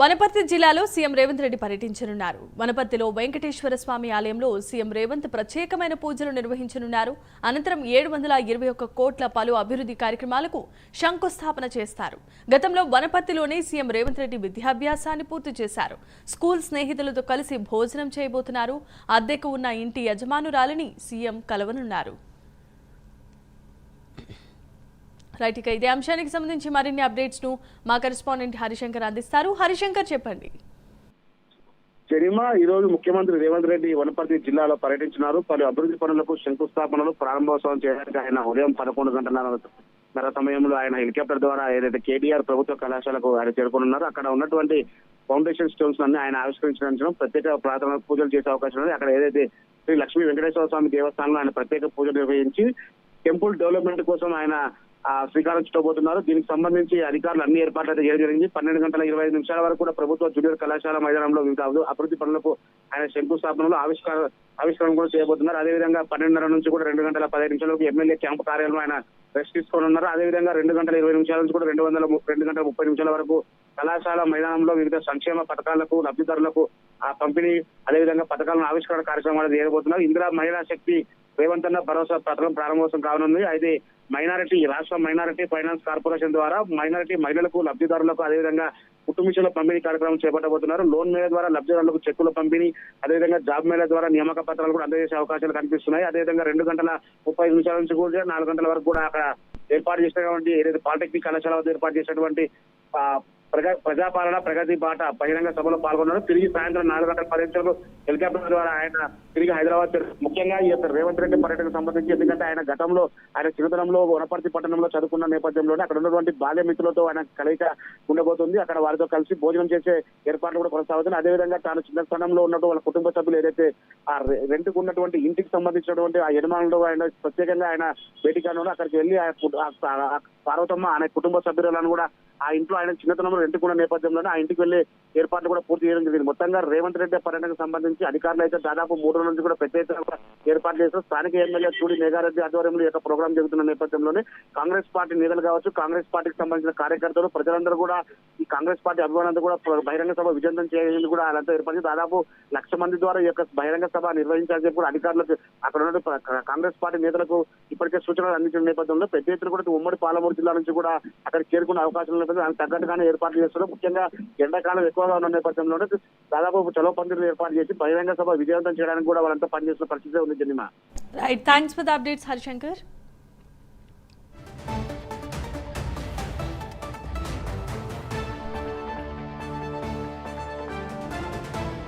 వనపర్తి జిల్లాలో సీఎం రేవంత్ రెడ్డి పర్యటించనున్నారు. వనపర్తిలో వెంకటేశ్వర స్వామి ఆలయంలో సీఎం రేవంత్ ప్రత్యేకమైన పూజలు నిర్వహించనున్నారు. అనంతరం ఏడు వందల ఇరవై ఒక్క కోట్ల పలు అభివృద్ధి కార్యక్రమాలకు శంకుస్థాపన చేస్తారు. గతంలో వనపర్తిలోనే సీఎం రేవంత్ రెడ్డి విద్యాభ్యాసాన్ని పూర్తి చేశారు. స్కూల్ స్నేహితులతో కలిసి భోజనం చేయబోతున్నారు. అద్దెకు ఉన్న ఇంటి యజమానురాలిని సీఎం కలవనున్నారు. రైట్ ఇక ఇదే అంశానికి సంబంధించి మరిన్ని అప్డేట్స్ను మా కరెస్పాండెంట్ హరిశంకర్ అందిస్తారు. హరిశంకర్ చెప్పండి. సినిమా ఈ రోజు ముఖ్యమంత్రి రేవంత్ రెడ్డి వనపర్తి జిల్లాలో పర్యటించినారు. పలు అభివృద్ధి పనులకు శంకుస్థాపనలు ప్రారంభోత్సవం చేయడానికి ఆయన ఉదయం పదకొండు గంటల సమయంలో ఆయన హెలికాప్టర్ ద్వారా ఏదైతే కేటీఆర్ ప్రభుత్వ కళాశాలకు ఆయన చేరుకున్నారు అక్కడ ఉన్నటువంటి ఫౌండేషన్ స్టోన్స్ అన్ని ఆయన ఆవిష్కరించడం ప్రత్యేక ప్రార్థన పూజలు చేసే అవకాశం ఉంది అక్కడ ఏదైతే శ్రీ లక్ష్మీ వెంకటేశ్వర స్వామి దేవస్థానంలో ఆయన ప్రత్యేక పూజలు నిర్వహించి టెంపుల్ డెవలప్మెంట్ కోసం ఆయన ఆ, చుట్టబోతున్నారు దీనికి సంబంధించి అధికారులు అన్ని ఏర్పాట్లు అయితే చేయడం జరిగింది. పన్నెండు గంటల ఇరవై ఐదు నిమిషాల వరకు కూడా ప్రభుత్వ జూనియర్ కళాశాల మైదానంలో వివిధ అభివృద్ధి పనులకు ఆయన శంకుస్థాపనలో ఆవిష్కార ఆవిష్కరణ కూడా చేయబోతున్నారు. అదేవిధంగా పన్నెండున్నర నుంచి కూడా రెండు గంటల పదిహేను నిమిషాలకు ఎమ్మెల్యే క్యాంపు కార్యాలయంలో ఆయన రెస్ట్ తీసుకొని ఉన్నారు. అదేవిధంగా రెండు గంటల ఇరవై నిమిషాల నుంచి కూడా రెండు వందల రెండు గంటల ముప్పై నిమిషాల వరకు కళాశాల మైదానంలో వివిధ సంక్షేమ పథకాలకు లబ్ధిదారులకు ఆ పంపిణీ అదేవిధంగా పథకాలను ఆవిష్కరణ కార్యక్రమాలు జరగబోతున్నారు ఇందిరా మహిళా శక్తి రేవంతన్న భరోసా పథకం ప్రారంభోత్సవం కానుంది అయితే మైనారిటీ రాష్ట్ర మైనారిటీ ఫైనాన్స్ కార్పొరేషన్ ద్వారా మైనారిటీ మహిళలకు లబ్ధిదారులకు అదేవిధంగా కుటుంబీకుల పంపిణీ కార్యక్రమం చేపట్టబోతున్నారు. లోన్ మేళ ద్వారా లబ్ధిదారులకు చెక్కుల పంపిణీ అదేవిధంగా జాబ్ మేళ ద్వారా నియామక పత్రాలు కూడా అందజేసే అవకాశాలు కనిపిస్తున్నాయి. అదేవిధంగా రెండు గంటల ముప్పై నిమిషాల నుంచి కూడా నాలుగు గంటల వరకు కూడా అక్కడ ఏర్పాటు చేసినటువంటి ఏదైతే పాలిటెక్నిక్ కళాశాల వద్ద ఏర్పాటు చేసినటువంటి ఆ, ప్రజా ప్రజాపాలన ప్రగతి బాట బహిరంగ సభలో పాల్గొన్నారు. తిరిగి సాయంత్రం నాలుగు గంటల పది నిమిషాలు హెలికాప్టర్ ద్వారా ఆయన తిరిగి హైదరాబాద్ ముఖ్యంగా ఈ యొక్క రేవంత్ రెడ్డి పర్యటనకు సంబంధించి ఎందుకంటే ఆయన గతంలో ఆయన చిరుతనంలో వనపర్తి పట్టణంలో చదువుకున్న నేపథ్యంలోనే అక్కడ ఉన్నటువంటి బాల్య మిత్రులతో ఆయన కలయిక ఉండబోతుంది. అక్కడ వారితో కలిసి భోజనం చేసే ఏర్పాట్లు కూడా కొనసాగుతుంది అదేవిధంగా తాను చిన్న స్థానంలో ఉన్నట్టు వాళ్ళ కుటుంబ సభ్యులు ఏదైతే ఆ రె- రెంట్కు ఉన్నటువంటి ఇంటికి సంబంధించినటువంటి ఆ యజమానులు ఆయన ప్రత్యేకంగా ఆయన భేటీకాను అక్కడికి వెళ్ళి ఆయన ఆ- పార్వతమ్మ ఆయన కుటుంబ సభ్యులను కూడా ఆ ఇంట్లో ఆయన చిన్నతనంలో రెంటుకున్న నేపథ్యంలోనే ఆ ఇంటికి వెళ్ళే ఏర్పాట్లు కూడా పూర్తి చేయడం జరిగింది. మొత్తంగా రేవంత్ రెడ్డి పర్యటనకు సంబంధించి అధికారులు అయితే దాదాపు మూడు రోజుల నుంచి కూడా పెద్ద ఎత్తున ఏర్పాట్లు చేస్తారు స్థానిక ఎమ్మెల్యే చూడి మేఘారెడ్డి ఆధ్వర్యంలో యొక్క ప్రోగ్రాం జరుగుతున్న నేపథ్యంలోనే కాంగ్రెస్ పార్టీ నేతలు కావచ్చు కాంగ్రెస్ పార్టీకి సంబంధించిన కార్యకర్తలు ప్రజలందరూ కూడా ఈ కాంగ్రెస్ పార్టీ అభిమానులందరూ కూడా బహిరంగ సభ విజయంతం చేయాలని కూడా వాళ్ళంతా ఏర్పడి దాదాపు లక్ష మంది ద్వారా ఈ యొక్క బహిరంగ సభ నిర్వహించాలని చెప్పి కూడా అధికారులకు అక్కడ ఉన్న కాంగ్రెస్ పార్టీ నేతలకు ఇప్పటికే సూచనలు అందించిన నేపథ్యంలో పెద్ద ఎత్తున కూడా ఉమ్మడి పాలమూరు జిల్లా నుంచి కూడా అక్కడ చేరుకునే అవకాశం ఉన్నది దానికి తగ్గట్టుగానే ఏర్పాట్లు చేస్తున్నారు. ముఖ్యంగా ఎండాకాలం ఎక్కువగా ఉన్న నేపథ్యంలోనే దాదాపు చలో పందిరులు ఏర్పాటు చేసి బహిరంగ సభ విజయవంతం చేయడానికి కూడా వాళ్ళంతా పనిచేస్తున్న పరిస్థితి ఉంది cinema right thanks for the updates Harishankar